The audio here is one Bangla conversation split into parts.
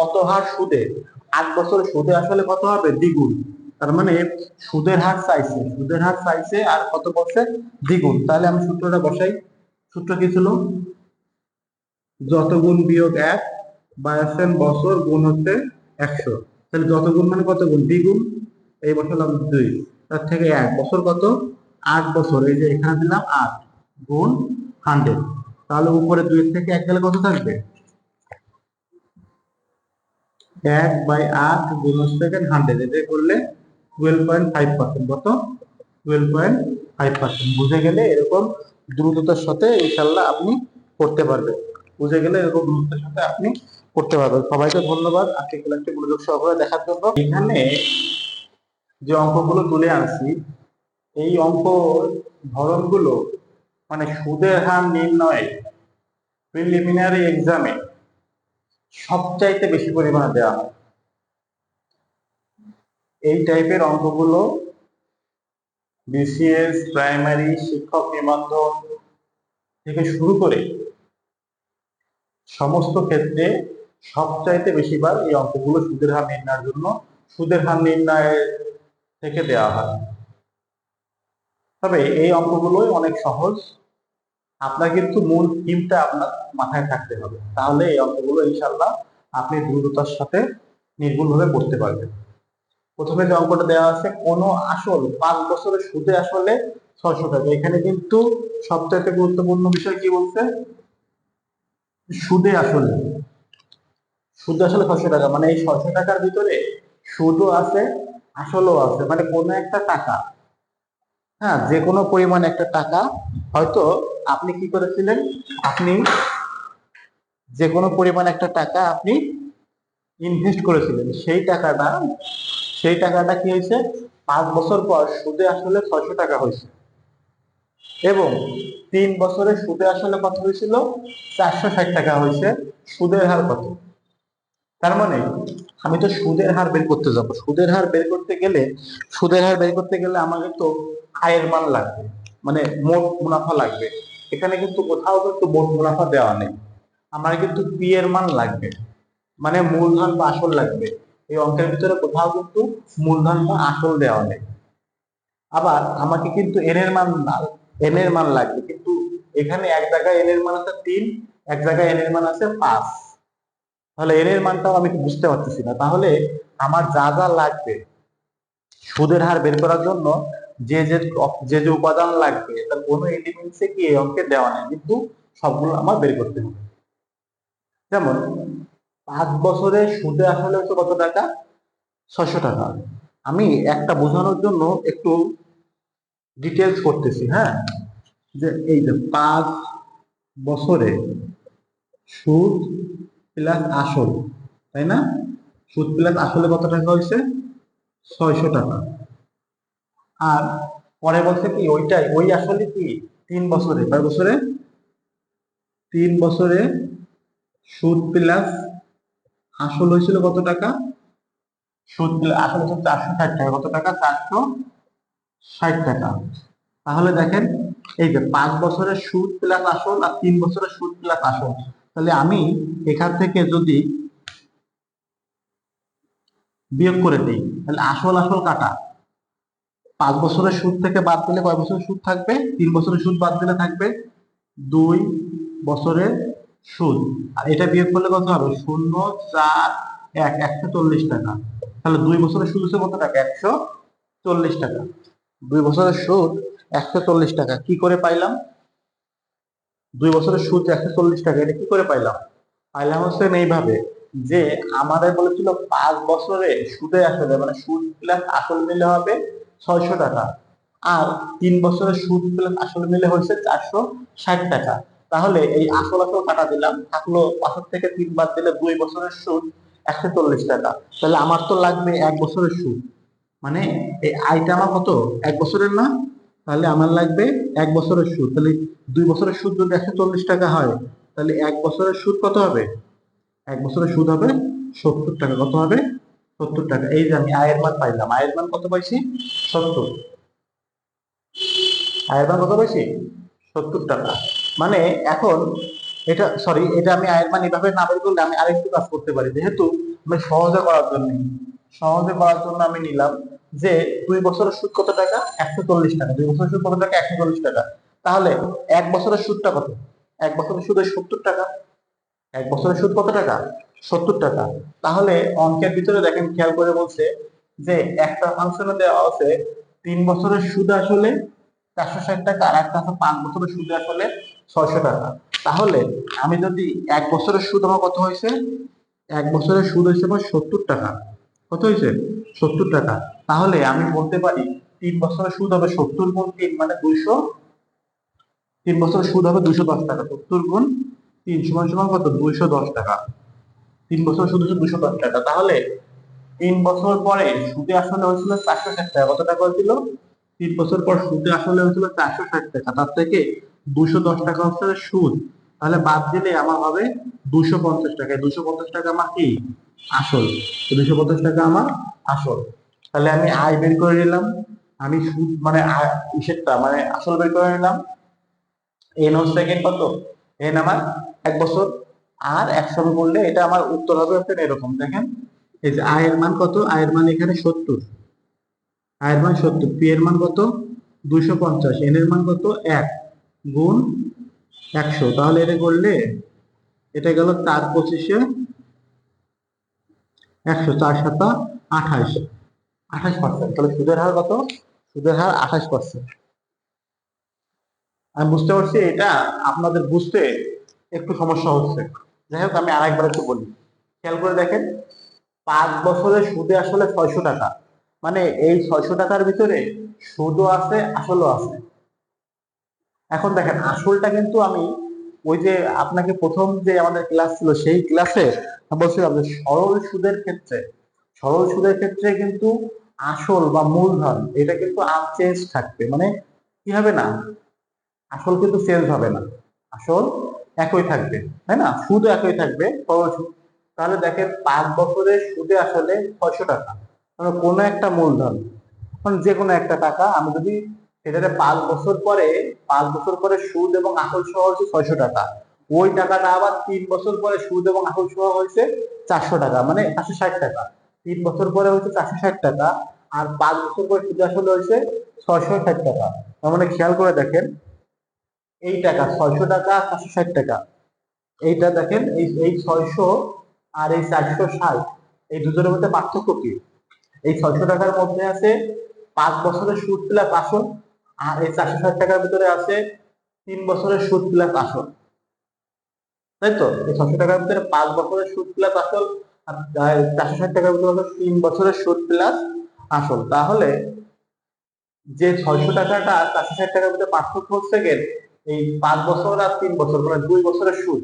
কত হার সুদে? আট বছরের সুদে আসলে কত হবে? দ্বিগুণ। তার মানে সুদের হার চাইছে। সুদের হার চাইছে আর কত বলছে দ্বিগুণ। তাহলে আমি সূত্রটা বসাই। সূত্র কি ছিল? যত গুণ বিয়োগ এক বায়াসেন বছর গুণ হচ্ছে একশো। তাহলে যত গুণ মানে কত গুণ? দ্বিগুণ। এই বছর বসালাম দুই। তার থেকে এক। বছর কত? আট বছর। এই যে এখানে দিলাম আট গুণ হান্ড্রেড তাহলে উপরে দুই থেকে এক গেলে কত থাকবে? এক বাই আট গুণ সেকেন্ড হান্ড্রেড, এটা করলে টুয়েলভ পয়েন্ট ফাইভ পার্সেন্ট কত? টুয়েলভ পয়েন্ট ফাইভ পার্সেন্ট বুঝে গেলে এরকম দ্রুততার সাথে ইনশাল্লাহ আপনি করতে পারবেন। বুঝে গেলে এরকম দ্রুততার সাথে আপনি করতে পারবেন। সবাইকে ধন্যবাদ। আজকে ক্লাসটি মনোযোগ সহকারে দেখার জন্য। এখানে যে অঙ্কগুলো তুলে আনছি, এই অঙ্ক ধরনগুলো মানে সুদের হার নির্ণয়ে প্রিলিমিনারি এক্সামে সবচাইতে বেশি পরিমাণে দেওয়া হয়। এই টাইপের অঙ্কগুলো বিসিএস, প্রাইমারি, শিক্ষক নিবন্ধন থেকে শুরু করে সমস্ত ক্ষেত্রে সবচাইতে বেশিবার এই অঙ্কগুলো সুদের হার নির্ণয়ের জন্য সুদের হার নির্ণয়ের থেকে দেওয়া হয়। তবে এই অঙ্কগুলোই অনেক সহজ। আপনার কিন্তু মূল থিমটা আপনার মাথায় থাকতে হবে। তাহলে এই অঙ্কগুলো ইনশাল্লাহ আপনি দ্রুততার সাথে নির্ভুলভাবে করতে পারবেন। প্রথমে যে অঙ্কটা দেওয়া আছে, কোনো আসল পাঁচ বছরের সুদে আসলে ছয়শো টাকা। এখানে কিন্তু সবচাইতে গুরুত্বপূর্ণ বিষয় কি বলছে? সুদে আসলে। সুদে আসলে ছয়শো টাকা। মানে এই ছয়শো টাকার ভিতরে সুদও আছে, আসলও আছে। মানে কোনো একটা টাকা হ্যাঁ যে কোনো পরিমাণ একটা টাকা হয়তো আপনি কি করেছিলেন? আপনি যে কোনো পরিমাণ একটা টাকা আপনি ইনভেস্ট করেছিলেন। সেই টাকাটা সেই টাকাটা কি হয়েছে? পাঁচ বছর পর সুদে আসলে ছয়শো টাকা হয়েছে। এবং তিন বছরে সুদে আসলে কত হয়েছিল? চারশো ষাট টাকা হয়েছে। সুদের হার কত? তার মানে আমি তো সুদের হার বের করতে যাব। সুদের হার বের করতে গেলে, সুদের হার বের করতে গেলে আমাকে তো আয়ের মান লাগবে। মানে মোট মুনাফা লাগবে। এখানে কিন্তু কোথাও কিন্তু মোট মুনাফা দেওয়া নেই। আমার কিন্তু পি এর মান লাগবে। মানে মূলধন বা আসল লাগবে। এই অঙ্কের ভিতরে কোথাও কিন্তু মূলধন বা আসল দেওয়া নেই। আবার আমাকে কিন্তু এন এর মান এন এর মান লাগবে। কিন্তু এখানে এক জায়গায় এন এর মান আছে তিন, এক জায়গায় এন এর মান আছে পাঁচ। তাহলে এন এর মানটাও আমি বুঝতে পারতেছি না। তাহলে আমার যা যা লাগবে, সুদের হার বের করার জন্য যে যে যে যে উপাদান লাগবে, তার কোনো এলিমেন্টসে কি এই অঙ্কে দেওয়া নেই, কিন্তু সবগুলো আমার বের করতে হবে। যেমন, পাঁচ বছরে সুদে আসলে হচ্ছে কত টাকা? ছশো টাকা। আমি একটা বোঝানোর জন্য একটু ডিটেলস করতেছি হ্যাঁ? যে এই যে পাঁচ বছরে সুদ প্লাস আসল, তাই না? সুদ প্লাস আসলে কত টাকা হয়েছে? ছয়শো টাকা। আর পরে বলছে কি, ওইটাই, ওই আসলে কি, তিন বছরে। কয় বছরে? তিন বছরে সুদ প্লাস আসল হয়েছিল কত টাকা? সুদ আসল হচ্ছে চারশো ষাট টাকা। কত টাকা? চারশো ষাট টাকা। তাহলে দেখেন, এই যে পাঁচ বছরের সুদ প্লাস আসল আর তিন বছরের সুদ প্লাস আসল। তাহলে আমি এখান থেকে যদি বিয়োগ করে দিই, তাহলে আসল আসল কাটা। পাঁচ বছরের সুদ থেকে বাদ দিলে কয় বছরের সুদ থাকবে? তিন বছরের সুদ বাদ দিলে থাকবে দুই বছরের সুদ। আর এটা বিয়োগ করলে কত হবে? শূন্য, চার, এক, একশো চল্লিশ টাকা। তাহলে দুই বছরের সুদ হচ্ছে কত টাকা? একশো চল্লিশ টাকা। দুই বছরের সুদ একশো চল্লিশ টাকা। কি করে পাইলাম? দুই বছরের সুদ একশো চল্লিশ টাকা। এটা কি করে পাইলাম? পাইলাম হচ্ছে এইভাবে যে আমাদের বলেছিল পাঁচ বছরে সুদে আসলে মানে সুদ প্লাস আসল মিলে হবে ছয়শো টাকা। আর তিন বছরের সুদ প্লাস আসল মিলে হয়েছে চারশো ষাট টাকা। তাহলে এই আসল আসল কাটা দিলাম, থাকল পাঁচের থেকে তিন বাদ দিলে দুই বছরের সুদ একশো চল্লিশ টাকা। তাহলে আমার তো লাগবে এক বছরের সুদ। মানে এই আয়টা আমার কত? এক বছরের না? তাহলে আমার লাগবে এক বছরের সুদ। তাহলে দুই বছরের সুদ যদি একশো চল্লিশ টাকা হয়, তাহলে এক বছরের সুদ কত হবে? এক বছরের সুদ হবে সত্তর টাকা। কত হবে? সত্তর টাকা। এই যে আমি আয়ের মান পাইলাম, আয়ের মান কত পাইছি? সত্তর। আয়ের মান কত পাইছি? সত্তর টাকা। মানে এখন এটা সরি এটা আমি আয়ের মান এভাবে না বের করলে আমি আরেকটু কাজ করতে পারি। যেহেতু আমি সহজে করার জন্য সহজে করার জন্য আমি নিলাম যে দুই বছরের সুদ কত টাকা? একশো চল্লিশ টাকা। দুই বছরের সুদ কত টাকা? একশো চল্লিশ টাকা। তাহলে এক বছরের সুদটা কত? এক বছরের সুদ সত্তর টাকা। এক বছরের সুদ কত টাকা? সত্তর টাকা। তাহলে অঙ্কের ভিতরে দেখেন খেয়াল করে বলছে যে একটা ফাংশনে দেওয়া আছে তিন বছরের সুদ আসলে চারশো ষাট টাকা আর একটা আছে পাঁচ বছরের সুদ আসলে ছয়শো টাকা। তাহলে আমি যদি এক বছরের সুদ আমার কত হয়েছে? এক বছরের সুদ হয়েছে আমার সত্তর টাকা। কত হয়েছে? সত্তর টাকা। তাহলে আমি বলতে পারি তিন বছরের সুদ হবে সত্তর গুণ তিন মানে দুইশো। তিন বছরের সুদ হবে দুইশো দশ টাকা। সত্তর গুণ তিন সমান সমান কত? দুইশো দশ টাকা। তিন বছর শুধু দশ টাকা। তাহলে তিন বছর পরে সুদে আসলে হয়েছিল চারশো ষাট টাকা। কত টাকা হয়েছিল? তিন বছর পর সুদে আসলে হয়েছিল চারশো ষাট টাকা। তার থেকে দুশো দশ টাকা হচ্ছে সুদ। তাহলে বাদ দিলে আমার হবে দুশো পঞ্চাশ টাকা। দুশো পঞ্চাশ টাকা আমার কি? আসল। দুশো পঞ্চাশ টাকা আমার আসল। তাহলে আমি আয় বের করে নিলাম। আমি সুদ মানে হিসেবটা মানে আসল বের করে নিলাম। এন হচ্ছে কত? এন আমার এক বছর আর একসঙ্গে করলে এটা আমার উত্তর হবে হচ্ছে এরকম। দেখেন, এই যে আয়ের মান কত? আয়ের মান এখানে সত্তর। আয়ের মান সত্তর। পি এর মান কত? দুইশো পঞ্চাশ। এন এর মান কত? এক গুণ একশো। তাহলে এটা করলে এটা গেল চার পঁচিশে একশো। চার সাতা আঠাশ। আঠাশ পার্সেন্ট তাহলে সুদের হার কত? সুদের হার আঠাশ পার্সেন্ট আমি বুঝতে পারছি এটা আপনাদের বুঝতে একটু সমস্যা হচ্ছে। যাই হোক, আমি আরেকবার একটু বলি। খেয়াল করে দেখেন, পাঁচ বছরের সুদে আসলে ছয়শো টাকা। মানে এই ছয়শো টাকার ভিতরে সুদও আছে, আসলও আছে। এখন দেখেন, আসলটা কিন্তু আমি ওই যে আপনাকে প্রথম যে আমাদের ক্লাস ছিল, সেই ক্লাসে বলছিলাম যে সরল সুদের ক্ষেত্রে, সরল সুদের ক্ষেত্রে কিন্তু আসল বা মূলধন, এটা কিন্তু আনচেঞ্জ থাকবে। মানে কি হবে না? আসল কিন্তু চেঞ্জ হবে না। আসল একই থাকবে, তাই না? সুদ একই থাকবে তাহলে দেখেন পাঁচ বছরের সুদে আসলে ছয়শো টাকা। মানে কোনো একটা মূলধন মানে যে কোনো একটা টাকা, আমি যদি সেটাতে পাঁচ বছর পরে, পাঁচ বছর পরে সুদ এবং আসল সহ হচ্ছে ছয়শো টাকা। ওই টাকাটা আবার তিন বছর পরে সুদ এবং আসল সহ হয়েছে চারশো টাকা মানে চারশো ষাট টাকা। তিন বছর পরে হচ্ছে চারশো ষাট টাকা, আর পাঁচ বছর পরে সুদ আসলে হয়েছে ছয়শো ষাট টাকা। মানে খেয়াল করে দেখেন এই টাকা, ছয়শো টাকা চারশো ষাট টাকা। এইটা দেখেন, এই এই ছয়শো আর এই চারশো ষাট, এই দুজনের মধ্যে পার্থক্য কি? এই ছয়শো টাকার মধ্যে আছে পাঁচ বছরের সুদ প্লাস আসল আর এই চারশো ষাট টাকার ভিতরে আছে তিন বছরের সুদ প্লাস আসল তাই তো? এই ছয়শো টাকার ভিতরে পাঁচ বছরের সুদ প্লাস আসল আর চারশো ষাট টাকার ভিতরে তিন বছরের সুদ প্লাস আসল তাহলে যে ছয়শো টাকাটা চারশো ষাট টাকার ভিতরে পার্থক্য হচ্ছে গেল এই পাঁচ বছর আর তিন বছর মানে দুই বছরের সুদ।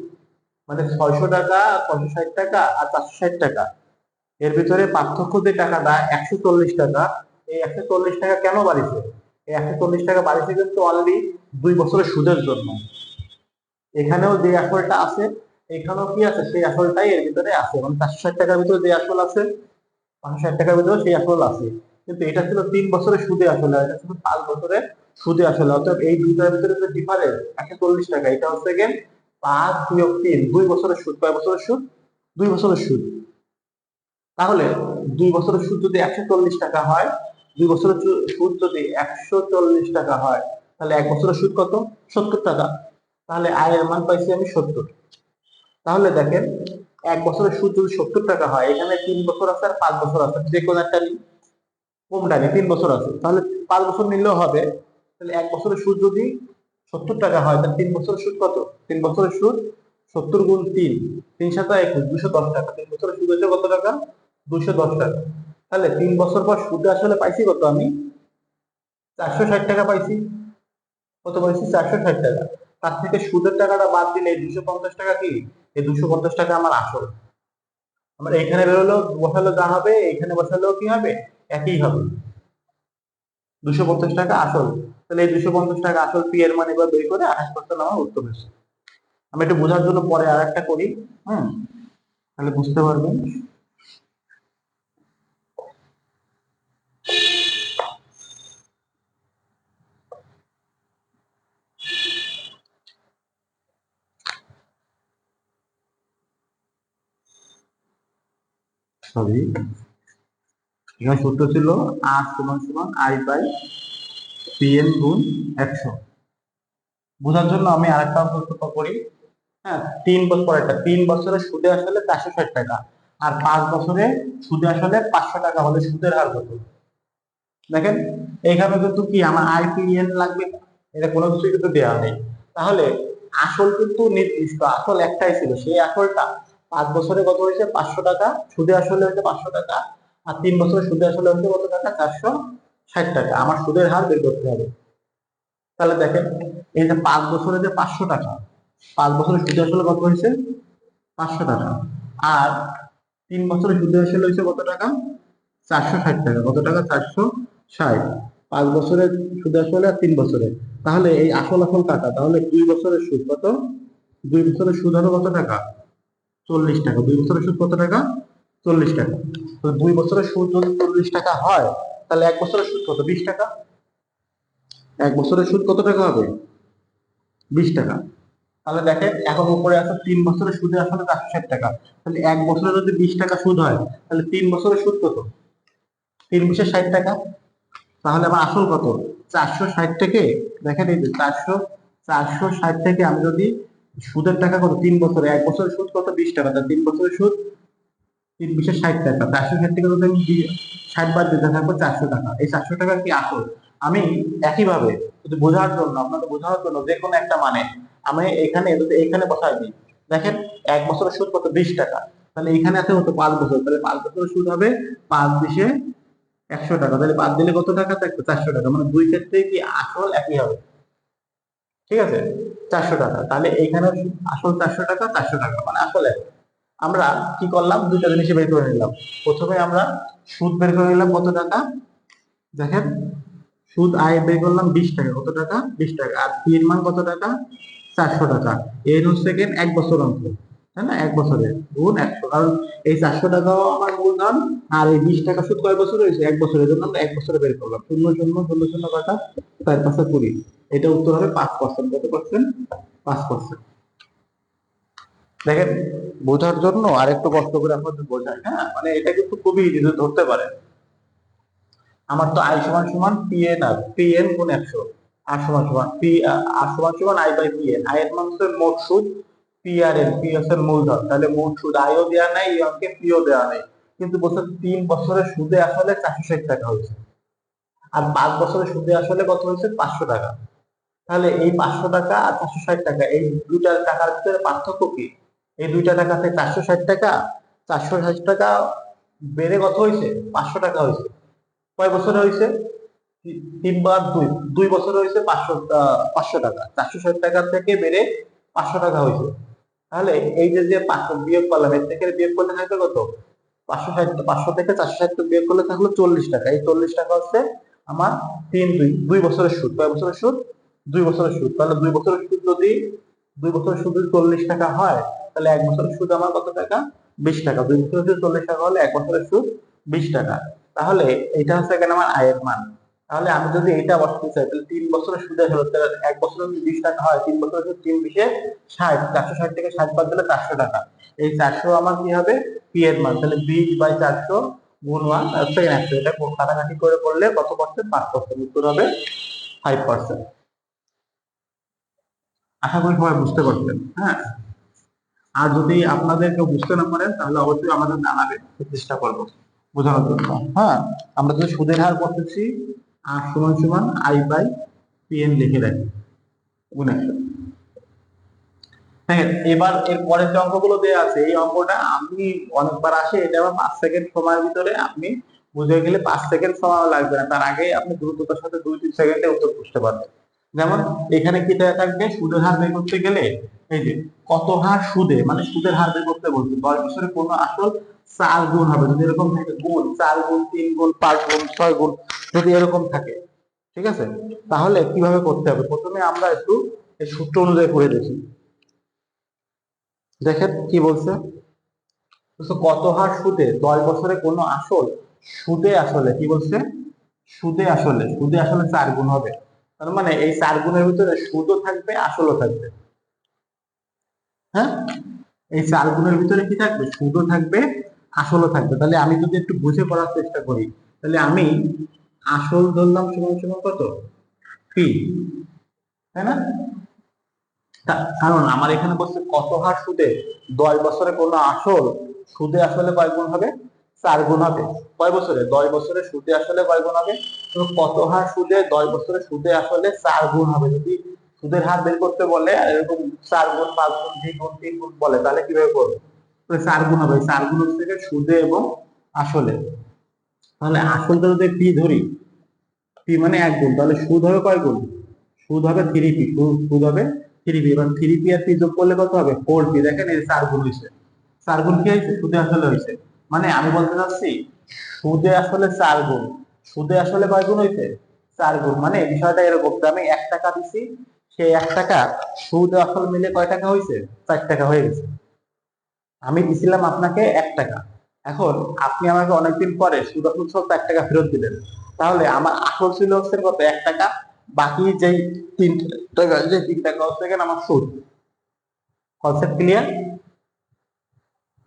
মানে ছয়শো টাকা ছয়শো ষাট টাকা আর চারশো ষাট টাকা। এর ভিতরে পার্থক্য যে টাকাটা একশো চল্লিশ টাকা। এই একশো চল্লিশ টাকা কেন বাড়িছে? এই একশো চল্লিশ টাকা বাড়িছে কিন্তু অনলি দুই বছরের সুদের জন্য। এখানেও যে আসলটা আছে, এখানেও কি আছে? সেই আসলটাই এর ভিতরে আছে। মানে চারশো ষাট টাকার ভিতরে যে আসল আছে, পাঁচশো ষাট টাকার ভিতরে সেই আসল আছে। কিন্তু এটা ছিল তিন বছরের সুদে আসলে, এটা ছিল পাঁচ বছরের সুদে আসলে অর্থাৎ এই দুইটার ভিতরে যে ডিফারেন্স একশো চল্লিশ টাকা, এটা হচ্ছে গেন পাঁচ বিয়োগ তিন, দুই বছরের সুদ, কয় বছরের সুদ? দুই বছরের সুদ। তাহলে দুই বছরের সুদ যদি একশো চল্লিশ টাকা হয়, দুই বছরের সুদ যদি একশো চল্লিশ টাকা হয়, তাহলে এক বছরের সুদ কত? সত্তর টাকা। তাহলে আয়ের মান পাইছি আমি সত্তর। তাহলে দেখেন, এক বছরের সুদ যদি সত্তর টাকা হয়, এখানে তিন বছর আছে আর পাঁচ বছর আছে, যে কোনো একটা নিই কোনটা নিই তিন বছর আছে। তাহলে পাঁচ বছর নিলেও হবে তাহলে এক বছরের সুদ যদি সত্তর টাকা হয়, তাহলে তিন বছরের সুদ কত? তিন বছরের সুদ সত্তর গুণ তিন তিন সাত একুশ, দুশো দশ টাকা। তিন বছরের সুদ হচ্ছে কত টাকা? দুশো দশ টাকা। তাহলে তিন বছর পর সুদ আসলে পাইছি কত আমি? চারশো ষাট টাকা পাইছি। কত পাইছি? চারশো ষাট টাকা। তার থেকে সুদের টাকাটা বাদ দিলে এই দুশো পঞ্চাশ টাকা কি? এই দুশো পঞ্চাশ টাকা আমার আসল। আমার এখানে বেরোলেও বসালেও যা হবে, এখানে বসালেও কি হবে? একই হবে। দুশো পঞ্চাশ টাকা আসল। তাহলে এই দুশো পঞ্চাশ টাকা আসল পি এর মানে এবার বের করে আঠাশ পার্সেন্ট আমার উত্তর হয়েছে। আমি একটু বোঝার জন্য পরে আর একটা করি, হুম? তাহলে বুঝতে পারবেন। সূত্র ছিল আর সমান সমান আই বাই পিএন গুণ একশো। বোঝার জন্য আমি আরেকটা সূত্র করি। হ্যাঁ তিন বছর একটা, তিন বছরের সুদে আসলে চারশো ষাট টাকা আর পাঁচ বছরে সুদে আসলে পাঁচশো টাকা হলে সুদের হার কত? দেখেন, এইখানে কিন্তু কি আমার আইপিএন লাগবে? এটা কোনো কিছু কিন্তু দেওয়া নেই। তাহলে আসল কিন্তু নির্দিষ্ট, আসল একটাই ছিল, সেই আসলটা পাঁচ বছরে কত হয়েছে? পাঁচশো টাকা, সুদে আসলে হয়েছে পাঁচশো টাকা আর তিন বছরে সুদে আসলে হয়েছে কত টাকা? চারশো ষাট টাকা, আমার সুদের হার বের করতে হবে। তাহলে দেখেন, এই যে পাঁচ বছরে যে পাঁচশো টাকা, পাঁচ বছরের সুদে আসলে কত হয়েছে? পাঁচশো টাকা। আর তিন বছরের সুদে আসলে হয়েছে কত টাকা? চারশো ষাট টাকা। কত টাকা? চারশো ষাট। পাঁচ বছরের সুদ আসলে আর তিন বছরে। তাহলে এই আসল আসল টাকা, তাহলে দুই বছরের সুদ কত? দুই বছরের সুদ হবে কত টাকা? চল্লিশ টাকা। দুই বছরের সুদ কত টাকা? চল্লিশ টাকা। তো দুই বছরের সুদ যদি চল্লিশ টাকা হয় তাহলে এক বছরের সুদ কত? বিশ টাকা? এক বছরের সুদ কত টাকা হবে? বিশ টাকা। তাহলে দেখেন, এখন উপরে আছে তিন বছরের সুদে আসলে চারশো ষাট টাকা। তাহলে এক বছরে যদি বিশ টাকা সুদ হয়, তাহলে তিন বছরের সুদ কত? তিন বিশে ষাট টাকা। তাহলে আমার আসল কত? চারশো ষাট থেকে, দেখেন এই যে চারশো চারশো ষাট থেকে আমি যদি সুদের টাকা কত তিন বছরে, এক বছরের সুদ কত? বিশ টাকা। তাহলে তিন বছরের সুদ তিন বিশে ষাট টাকা। চারশো ষাট থেকে যদি আমি ষাট বাদ দিতে থাকব চারশো টাকা। এই চারশো টাকা কি আসল? আমি একইভাবে যদি বোঝার জন্য আপনাদের বোঝানোর জন্য যে কোনো একটা মানে আমি এখানে যদি এখানে বসাই দিই, দেখেন এক বছরের সুদ কত? বিশ টাকা। তাহলে এখানে আছে কত? পাঁচ বছর। তাহলে পাঁচ বছরের সুদ হবে পাঁচ বিশে একশো টাকা। তাহলে বাদ দিলে কত টাকা? থাকবে চারশো টাকা। মানে দুই ক্ষেত্রে কি আসল? একই হবে। ঠিক আছে? চারশো টাকা। তাহলে এইখানে আসল চারশো টাকা চারশো টাকা। মানে আসলে আমরা কি করলাম? দুইটা জিনিস বের করে নিলাম। প্রথমে আমরা সুদ বের করে নিলাম কত টাকা? দেখেন, সুদ আয় বের করলাম বিশ টাকা। কত টাকা? বিশ টাকা। আর এর মান কত টাকা? চারশো টাকা। এর গিয়ে এক বছর অঙ্ক তাই না? এক বছরে গুণ একশো। কারণ এই চারশো টাকাও আমার মূলধন আর এই বিশ টাকা সুদ কয় বছর হয়েছে? এক বছরের জন্য আমরা এক বছরে বের করলাম। শূন্য শূন্য শূন্য শূন্য, কটা, চার পাঁচশো কুড়ি। এটা উত্তর হবে পাঁচ পার্সেন্ট কত পার্সেন্ট পাঁচ পার্সেন্ট দেখেন, বোঝার জন্য আর একটু কষ্ট করে আপনাদের বোঝায় হ্যাঁ? মানে এটা কিন্তু খুবই ইজি ধরতে পারে আমার তো আই সমান সমান P N R P N গুণ একশো। আর সমান সমান পি আর সমান সমান I by P N I এর মান মোট সুদ পি আর এন পি হচ্ছে মূলধন তাহলে মোট সুদ আইও দেওয়া নাই এই অঙ্কে পিও দেওয়া নাই। কিন্তু বছর তিন বছরের সুদে আসলে চারশো ষাট টাকা হয়েছে। আর পাঁচ বছরের সুদে আসলে কত হয়েছে? পাঁচশো টাকা। তাহলে এই পাঁচশো টাকা আর চারশো ষাট টাকা, এই দুইটা টাকার ভিতরে পার্থক্য কি? এই দুইটা টাকাতে চারশো ষাট টাকা, চারশো ষাট টাকা বেড়ে কত হয়েছে? পাঁচশো টাকা হয়েছে। কয় বছরে হয়েছে? তিনবার দুই। দুই বছরে হয়েছে পাঁচশো পাঁচশো টাকা। চারশো ষাট টাকা থেকে বেড়ে পাঁচশো টাকা হয়েছে। তাহলে এই যে যে বিয়োগ করলাম, এর থেকে বিয়োগ করলে থাকবে কত? পাঁচশো ষাট, পাঁচশো থেকে চারশো ষাট বিয়োগ করলে থাকল চল্লিশ টাকা। এই চল্লিশ টাকা হচ্ছে আমার তিন, দুই। দুই বছরের সুদ। কয় বছরের সুদ? দুই বছরের সুদ। তাহলে দুই বছরের সুদ যদি, দুই বছরের সুদ যদি চল্লিশ টাকা হয় তাহলে এক বছরের সুদ আমার কত টাকা? বিশ টাকা। দুই বছরের সুদ চল্লিশ টাকা হলে এক বছরের সুদ বিশ টাকা। তাহলে এটা হচ্ছে এখানে আমার আয়ের মান। তাহলে আমি যদি এটা বসাতে চাই, তাহলে তিন বছরের সুদে হলো এক বছরে যদি বিশ টাকা হয়, তিন বছরের সুদ তিন বিশে ষাট। চারশো ষাট থেকে ষাট বাদ দিলে চারশো টাকা। এই চারশো আমার কি হবে? পি এর মান। তাহলে বিশ বাই চারশো গুণ ওয়ান সেকেন্ড একশো। এটা কাটাকাটি করে করলে কত পার্সেন্ট পাঁচ পার্সেন্ট উত্তর হবে ফাইভ পার্সেন্ট আশা করি সবাই বুঝতে পারছেন। হ্যাঁ? আর যদি আপনাদের কেউ বুঝতে না পারেন, তাহলে অবশ্যই আমাদের জানাবেন চেষ্টা করব। বোঝানোর জন্য। হ্যাঁ আমরা যদি সুদের হার করতেছি আর সমান সমান আই বাই পিএন লিখে রাখি। হ্যাঁ এবার এর পরের যে অঙ্কগুলো দেওয়া আছে, এই অঙ্কটা আমি অনেকবার আসে, এটা আবার পাঁচ সেকেন্ড সময়ের ভিতরে আপনি বুঝে গেলে পাঁচ সেকেন্ড সময় লাগবে না। তার আগে আপনি দ্রুততার সাথে দুই তিন সেকেন্ডে উত্তর বুঝতে পারবেন। যেমন এখানে কি দেওয়া থাকবে? সুদের হার বের করতে গেলে এই যে কত হার সুদে মানে সুদের হার বের করতে বলছে, দশ বছরে কোনো আসল চার গুণ হবে, যদি এরকম থাকে গুণ, চার গুণ, তিন গুণ, পাঁচ গুণ, ছয় গুণ, যদি এরকম থাকে, ঠিক আছে? তাহলে কীভাবে করতে হবে? প্রথমে আমরা একটু সূত্র অনুযায়ী করে দেখি। দেখেন কি বলছে কত হার সুদে, দশ বছরে কোনো আসল সুদে আসলে, কি বলছে? সুদে আসলে সুদে আসলে চার গুণ হবে। তার মানে এই চার গুণের ভিতরে সুদও থাকবে, আসলও থাকবে। হ্যাঁ? এই চার গুণের ভিতরে কি থাকবে? সুদও থাকবে, আসলও থাকবে। তাহলে আমি যদি একটু বুঝে পড়ার চেষ্টা করি, তাহলে আমি আসল ধরলাম সমান সমান কত? পি। তাই না? কারণ আমার এখানে বলছে কত হার সুদে? দশ বছরে কোনো আসল সুদে আসলে কয় গুণ হবে? চার গুণ হবে। কয় বছরে? দশ বছরে সুদে আসলে কয় গুণ হবে? কত হার সুদে, দশ বছরে সুদে আসলে চার গুণ হবে? যদি সুদের হার বের করতে বলে, এরকম চার গুণ, পাঁচ গুণ, দুই গুণ, তিন গুণ বলে, তাহলে কীভাবে করব? চার গুণ হবে। চার গুণ হচ্ছে সুদে এবং আসলে। তাহলে আসলটা যদি পি ধরি, পি মানে এক গুণ, তাহলে সুদ হবে কয় গুণ? সুদ হবে থ্রি পি সুদ হবে থ্রি পি এবার থ্রি পি আর পি যোগ করলে কত হবে? ফোর পি দেখেন এই চার গুণ হয়েছে। চার গুণ কি হয়েছে? সুদে আসলে হয়েছে। মানে আমি বলতে চাচ্ছি, সুদে আসলে চার গুণ। সুদে আসলে কয় গুণ হয়েছে চার গুণ। মানে বিষয়টা এরকম যে আমি এক টাকা দিছি, সেই এক টাকা সুদ আসল মিলে কয় টাকা হয়েছে চার টাকা হয়ে গেছে। আমি দিছিলাম আপনাকে এক টাকা। এখন আপনি আমাকে অনেকদিন পরে সুদ আসল সহ চার টাকা ফেরত দিলেন। তাহলে আমার আসল ছিল হচ্ছে কত? এক টাকা। বাকি যেই তিন টাকা যে তিন টাকা হচ্ছে আমার সুদ। কনসেপ্ট ক্লিয়ার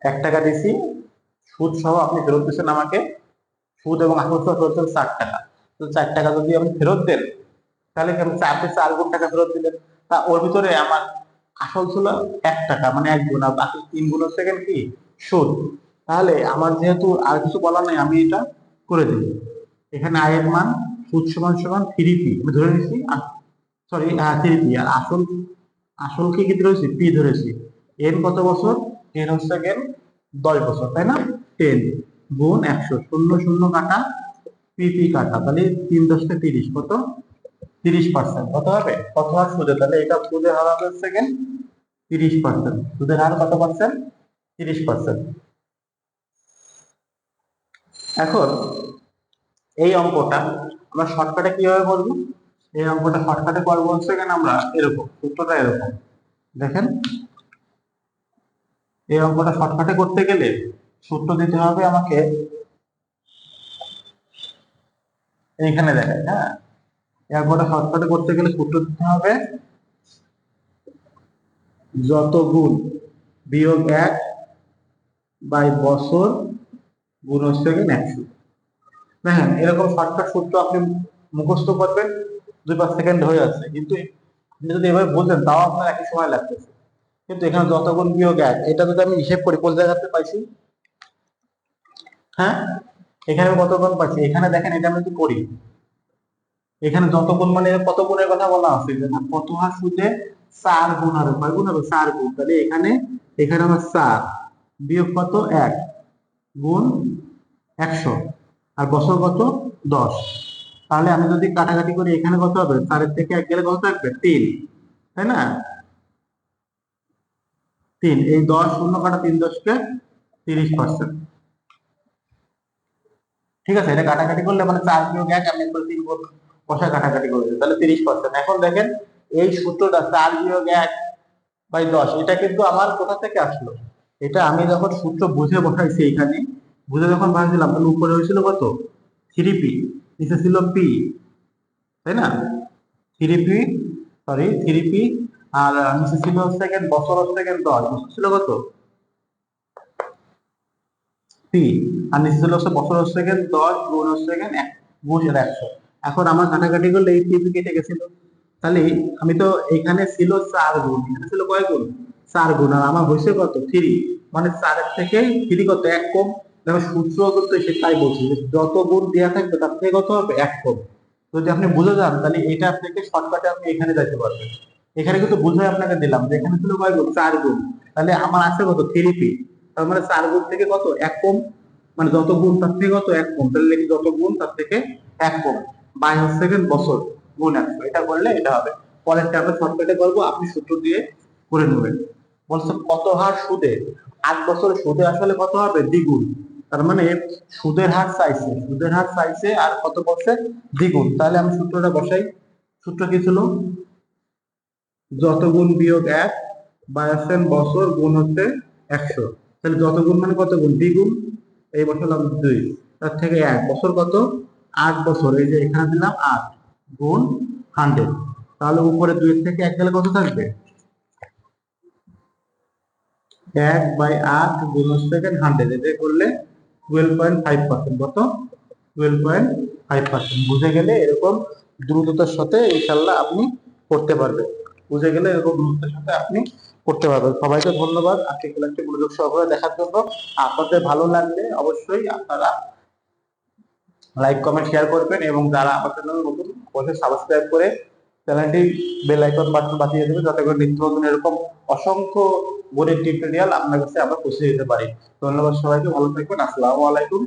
এক টাকা দিছি সুদ সহ আপনি ফেরত দিচ্ছেন আমাকে, সুদ এবং আসল সহ ফেরত চার টাকা। তো চার টাকা যদি আপনি ফেরত দেন, তাহলে আপনি চার গুণ টাকা ফেরত দিলেন? তা ওর ভিতরে আমার আসল ছিল এক টাকা মানে এক গুণ, আর বাকি তিন গুণ হচ্ছে কেন কি? সুদ। তাহলে আমার যেহেতু আর কিছু বলার নেই, আমি এটা করে দিই। এখানে আয়ের মান, সুদ সমান সমান থ্রি পি আমি ধরে নিচ্ছি সরি হ্যাঁ থ্রি পি আর আসল আসল কি কি ধরেছি? পি ধরেছি। এর কত বছর? এন হচ্ছে গেন দশ বছর, তাই না? টেন গুণ একশো শূন্য শূন্য কাটা পি পি কাটা, তাহলে তিন দশটা তিরিশ কত? তিরিশ পার্সেন্ট কত হবে? কত হার সুদে? তাহলে এটা সুদের হার হবে সেকেন্ড তিরিশ পার্সেন্ট সুদের হার কত পার্সেন্ট তিরিশ পার্সেন্ট এখন এই অঙ্কটা আমরা শর্টকাটে কীভাবে করব? এই অঙ্কটা শর্টকাটে করব হচ্ছে কেন আমরা এরকম, সূত্রটা এরকম। দেখেন? এই অঙ্কটা শর্টকাটে করতে গেলে সূত্র দিতে হবে আমাকে। এইখানে দেখেন হ্যাঁ? অঙ্কটা শর্টকাটে করতে গেলে সূত্র দিতে হবে। যত গুণ বিয়োগ এক বাই বছর গুণ হচ্ছে একশো দেখেন, এরকম শর্টকাট সূত্র আপনি মুখস্থ করবেন, দুই পাঁচ সেকেন্ড হয়ে যাচ্ছে কিন্তু যদি এভাবে বলতেন, তাও আপনার একই সময় লাগতেছে। কিন্তু এখানে যত গুণ বিয়োগ এক, এটা যদি আমি হিসেব করি, কোন জায়গাতে পাইছি? হ্যাঁ? এখানে কত গুণ পাইছি এখানে দেখেন, এটা আমি যদি করি? এখানে যত গুণ মানে কত গুণের কথা বলা আছে? যে কত হার সুদে চার গুণ হবে। কয় গুণ হবে? চার গুণ। তাহলে এখানে এখানে আমার চার বিয়োগ কত? এক গুণ একশো। আর বছর কত? দশ। তাহলে আমি যদি কাটাকাটি করি, এখানে কত হবে? চারের থেকে এক গেলে কত থাকবে? তিন। তাই না? তিন। এই দশ শূন্য কাটা তিন দশকে তিরিশ পার্সেন্ট। ঠিক আছে, এটা কাটাকাটি করলে মানে চার বিয়োগ এক আমি একবার তিন কষা কাটাকাটি করে তাহলে তিরিশ পার্সেন্ট এখন দেখেন, এই সূত্রটা চার বিয়োগ এক বাই দশ, এটা কিন্তু আমার কোথা থেকে আসলো? এটা আমি যখন সূত্র বুঝে বসাইছি এখানে বুঝে যখন ভাঙছিলাম তাহলে উপরে হয়েছিল কত? থ্রি পি নিচে ছিল পি তাই না? Three P sorry three P আর নিচে ছিল সেকেন্ড বছর সেকেন্ড দশ ছিল কত? আর নিচে ছিল হচ্ছে বছর দশ, গুণ এক, গুণ একশো। এখন আমার করলে এই টিপি কেটে গেছিল। তাহলে আমি তো এখানে ছিল চার গুণ, এখানে ছিল কয় গুণ? চার গুণ। আর আমার হয়েছে কত? থ্রি মানে চারের থেকে থ্রি কত? এক কম। দেখো সূত্র কিন্তু সে তাই বলছি যত গুণ দেওয়া থাকবে তার থেকে কত হবে? এক কম। যদি আপনি বুঝে যান, তাহলে এটা থেকে শর্টকাটে আপনি এখানে যাইতে পারবেন। এখানে কিন্তু বুঝে আপনাকে দিলাম যে এখানে ছিল কয় গুণ? চার গুণ। তাহলে আমার আছে কত? থ্রি পি তার মানে চার গুণ থেকে কত? এক কম মানে যত গুণ তার থেকে কত? এক কম তাহলে লিখি যত গুণ তার থেকে এক কম বাই সেকেন্ড বছর। গুণ একশো এটা করলে এটা হবে। পরেরটা আমরা শর্টকাটে করব। আপনি সূত্র দিয়ে করে নেবেন। বলছে কত হার সুদে? আট বছর সুদে আসলে কত হবে? দ্বিগুণ। তার মানে সুদের হার চাইছে। সুদের হার চাইছে আর কত বছর দ্বিগুণ। তাহলে আমি সূত্রটা বসাই। সূত্র কি ছিল? যত গুণ বিয়োগ এক বায়াসেন বছর গুণ হচ্ছে একশো। তাহলে যত গুণ মানে কত গুণ? দ্বিগুণ এই বসালাম দুই। তার থেকে এক। বছর কত? আট বছর। এই যে এখানে দিলাম আট গুণ হান্ড্রেড তাহলে উপরে দুই থেকে এক গেলে কত থাকবে? এক বাই আট গুণ সেকেন্ড হান্ড্রেড এটা করলে টুয়েলভ পয়েন্ট ফাইভ পার্সেন্ট কত? টুয়েলভ পয়েন্ট ফাইভ পার্সেন্ট বুঝে গেলে এরকম দ্রুততার সাথে ইনশাল্লাহ আপনি করতে পারবেন। বুঝে গেলে এরকম দ্রুততার সাথে আপনি করতে পারবেন সবাইকে ধন্যবাদ। আজকে ক্লাসটি মনোযোগ সহকারে দেখার জন্য। আপনাদের ভালো লাগলে অবশ্যই আপনারা লাইক, কমেন্ট, শেয়ার করবেন এবং যারা আমার চ্যানেল নতুন, অবশ্যই সাবস্ক্রাইব করে চ্যানেলটি বেল আইকন বাটন বাজিয়ে দেবেন যাতে করে নিত্য নতুন এরকম অসংখ্য বোর্ডের টিউটোরিয়াল আপনার কাছে আমরা পৌঁছে দিতে পারি। ধন্যবাদ সবাইকে। ভালো থাকবেন। আসসালামু আলাইকুম।